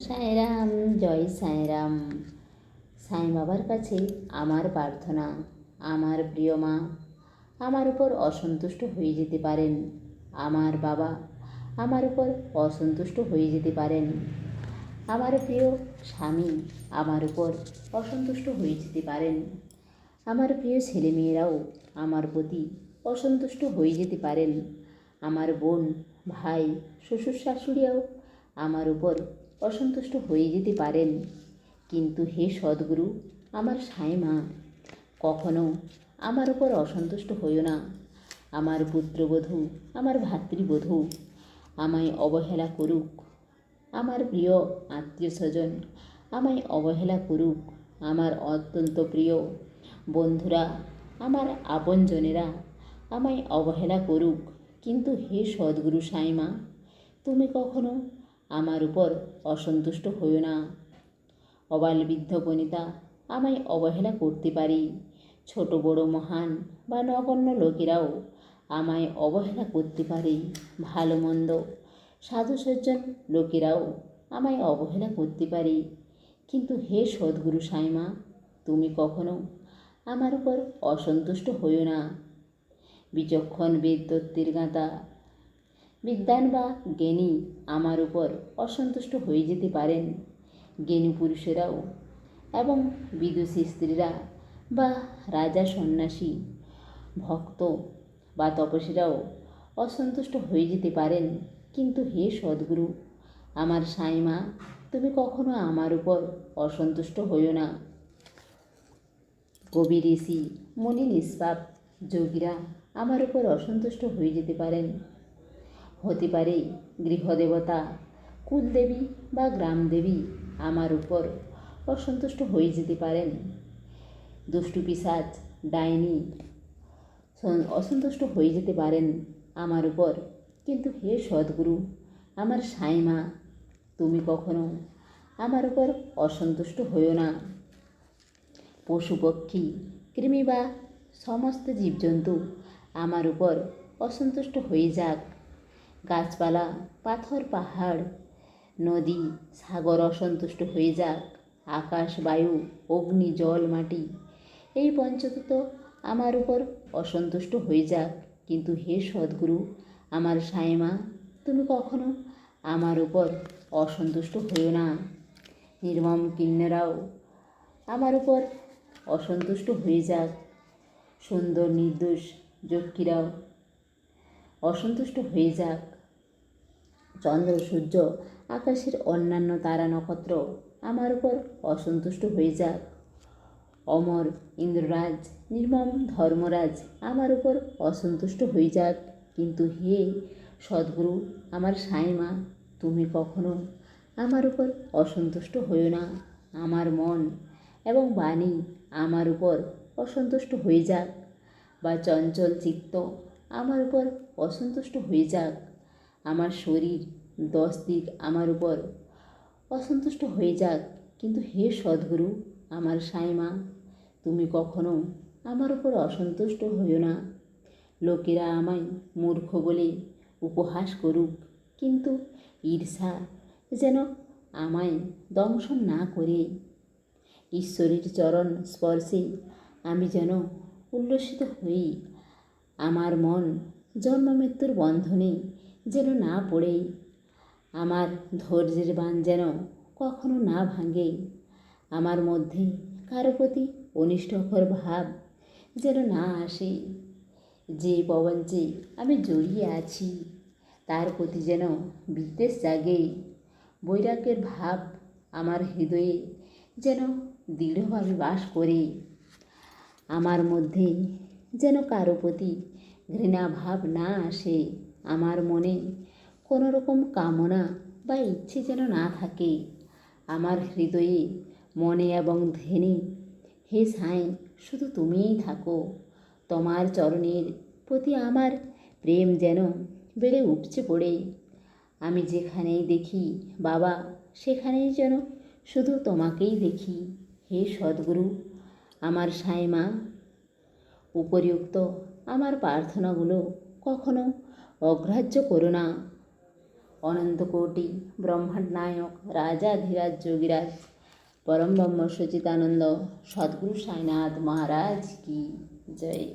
সাঁয়রাম জয় সাঁয়রাম সাঁই বাবার কাছে আমার প্রার্থনা, আমার প্রিয় মা, আমার উপর অসন্তুষ্ট হয়ে যেতে পারেন। আমার বাবা আমার উপর অসন্তুষ্ট হয়ে যেতে পারেন। আমার প্রিয় স্বামী আমার উপর অসন্তুষ্ট হয়ে যেতে পারেন। আমার প্রিয় ছেলেমেয়েরাও আমার প্রতি অসন্তুষ্ট হয়ে যেতে পারেন। আমার বোন, ভাই, শ্বশুর শাশুড়িও আমার উপর অসন্তুষ্ট হয়ে যেতে পারেন। কিন্তু হে সদ্গুরু, আমার সাই মা কখনো আমার উপর অসন্তুষ্ট হইও না। আমার পুত্রবধূ, আমার ভাতৃবধূ, আমায় অবহেলা করুক। আমার প্রিয় আত্মীয় স্বজন আমায় অবহেলা করুক। আমার অত্যন্ত প্রিয় বন্ধুরা, আমার আপনজনেরা, আমায় অবহেলা করুক। কিন্তু হে সদ্গুরু সাইমা, তুমি কখনো আমার উপর অসন্তুষ্ট হইও না। অবাল বৃদ্ধ বনিতা, আমায় অবহেলা করতে পারি। ছোট বড় মহান বা নগণ্য লোকেরাও আমায় অবহেলা করতে পারে। ভালো মন্দ সাধুসজ্জন লোকেরাও আমায় অবহেলা করতে পারে। কিন্তু হে সদ্গুরু সাইমা, তুমি কখনো আমার উপর অসন্তুষ্ট হইও না। বিচক্ষণ বেদ তত্ত্বের গাঁথা বিদ্যান বা জ্ঞানী আমার উপর অসন্তুষ্ট হয়ে যেতে পারেন। জ্ঞানী পুরুষেরাও এবং বিদুষী স্ত্রীরা বা রাজা সন্ন্যাসী, ভক্ত বা তপসীরাও অসন্তুষ্ট হয়ে যেতে পারেন। কিন্তু হে সদ্গুরু, আমার সাইমা, তুমি কখনো আমার উপর অসন্তুষ্ট হইও না। কবি, ঋষি, মনি, নিষ্পাপ, যোগীরা আমার উপর অসন্তুষ্ট হয়ে যেতে পারেন। হতে পারে। গৃহদেবতা, কুলদেবী বা গ্রামদেবী আমার উপর অসন্তুষ্ট হয়ে যেতে পারেন। দুষ্টু পিসাচ, ডাইনি অসন্তুষ্ট হয়ে যেতে পারেন আমার উপর। কিন্তু হে সদ্গুরু, আমার সাইমা, তুমি কখনো আমার উপর অসন্তুষ্ট হইও না। পশু পক্ষী, কৃমি বা সমস্ত জীবজন্তু আমার উপর অসন্তুষ্ট হয়ে যাক। গাছপালা, পাথর, পাহাড়, নদী, সাগর অসন্তুষ্ট হয়ে যাক, আকাশ, বায়ু, অগ্নি, জল, মাটি, এই পঞ্চতত্ত্ব আমার উপর অসন্তুষ্ট হয়ে যাক। কিন্তু হে সদ্গুরু, আমার সাইমা, তুমি কখনো আমার উপর অসন্তুষ্ট হইও না। নির্মম কিন্নরাও আমার উপর অসন্তুষ্ট হয়ে যাক। সুন্দর নির্দোষ যক্ষীরাও অসন্তুষ্ট হয়ে যাক। চন্দ্র, সূর্য, আকাশের অন্যান্য তারা নক্ষত্র আমার উপর অসন্তুষ্ট হয়ে যাক। অমর, ইন্দ্ররাজ, নির্মম ধর্মরাজ আমার উপর অসন্তুষ্ট হয়ে যাক। কিন্তু হে সদ্গুরু, আমার সাইমা, তুমি কখনো আমার উপর অসন্তুষ্ট হইও না। আমার মন এবং বাণী আমার উপর অসন্তুষ্ট হয়ে যাক বা চঞ্চল চিত্ত আমার উপর অসন্তুষ্ট হয়ে যাক। আমার শরীর, দশ দিক আমার উপর অসন্তুষ্ট হয়ে যাক। কিন্তু হে সদ্গুরু, আমার সাইমা, তুমি কখনো আমার উপর অসন্তুষ্ট হইও না। লোকেরা আমায় মূর্খ বলে উপহাস করুক, কিন্তু ঈর্ষা যেন আমায় দংশন না করে। ঈশ্বরের চরণ স্পর্শে আমি যেন উল্লসিত হই। আমার মন জন্ম মৃত্যুর বন্ধনে যেন না পড়ে আমার ধৈর্যের বান যেন কখনো না ভাঙে আমার মধ্যে কারও প্রতি অনিষ্টকর ভাব যেন না আসে। যে প্রবঞ্চে আমি জড়িয়ে আছি, তার প্রতি যেন বিদ্বেষ জাগে। বৈরাগ্যের ভাব আমার হৃদয়ে যেন দৃঢ়ভাবে বাস করে। আমার মধ্যে যেন কারও প্রতি ঘৃণা ভাব না আসে। আমার মনে কোনো রকম কামনা বা ইচ্ছে যেন না থাকে। আমার হৃদয়ে মনে এবং ধ্যানে, হে সাঁই, শুধু তুমিই থাকো। তোমার চরণের প্রতি আমার প্রেম যেন বেড়ে উপচে পড়ে। আমি যেখানেই দেখি বাবা, সেখানেই যেন শুধু তোমাকেই দেখি। হে সদ্গুরু, আমার সাইমা, উপরিউক্ত আমার প্রার্থনাগুলো কখনো অগ্রাহ্য করো না। অনন্তকোটি, ব্রহ্মাণ্ড নায়ক, রাজাধিরাজ, যোগীরাজ, পরম ব্রহ্ম সচিতানন্দ সদ্গুরু সাইনাথ মহারাজ কি? জয়।